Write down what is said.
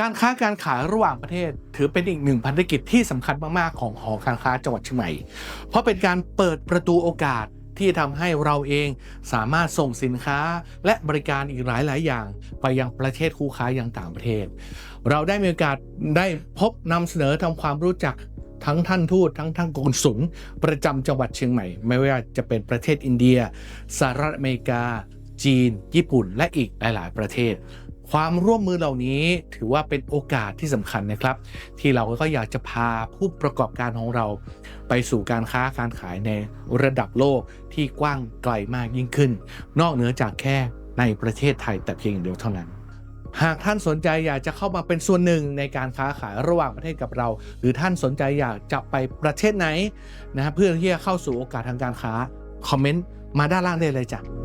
การค้าการขายระหว่างประเทศ ถือเป็นอีกหนึ่งพันธกิจที่สำคัญมาก ๆ ของหอการค้าจังหวัดเชียงใหม่ เพราะเป็นการเปิดประตูโอกาสที่ทำให้เราเองสามารถส่งสินค้าและบริการอีกหลาย ๆ อย่าง ไปยังประเทศคู่ค้าอย่างต่างประเทศ เราได้มีโอกาสได้พบนำเสนอทำความรู้จักทั้งท่านทูตทั้งท่านกงสุลประจำจังหวัดเชียงใหม่ ไม่ว่าจะเป็นประเทศอินเดียสหรัฐอเมริกา จีน ญี่ปุ่น และอีกหลาย ๆ ประเทศ ความร่วมมือเหล่านี้ถือว่าเป็นโอกาสที่สำคัญนะครับ ที่เราก็อยากจะพาผู้ประกอบการของเรา ไปสู่การค้าการขายในระดับโลกที่กว้างไกลมากยิ่งขึ้น นอกเหนือจากแค่ในประเทศไทยแต่เพียงอย่างเดียวเท่านั้น หากท่านสนใจอยากจะเข้ามาเป็นส่วนหนึ่งในการค้าขายระหว่างประเทศกับเรา หรือท่านสนใจอยากจะไปประเทศไหนนะฮะเพื่อที่จะเข้าสู่โอกาสทางการค้าคอมเมนต์มาด้านล่างได้เลยจ้ะ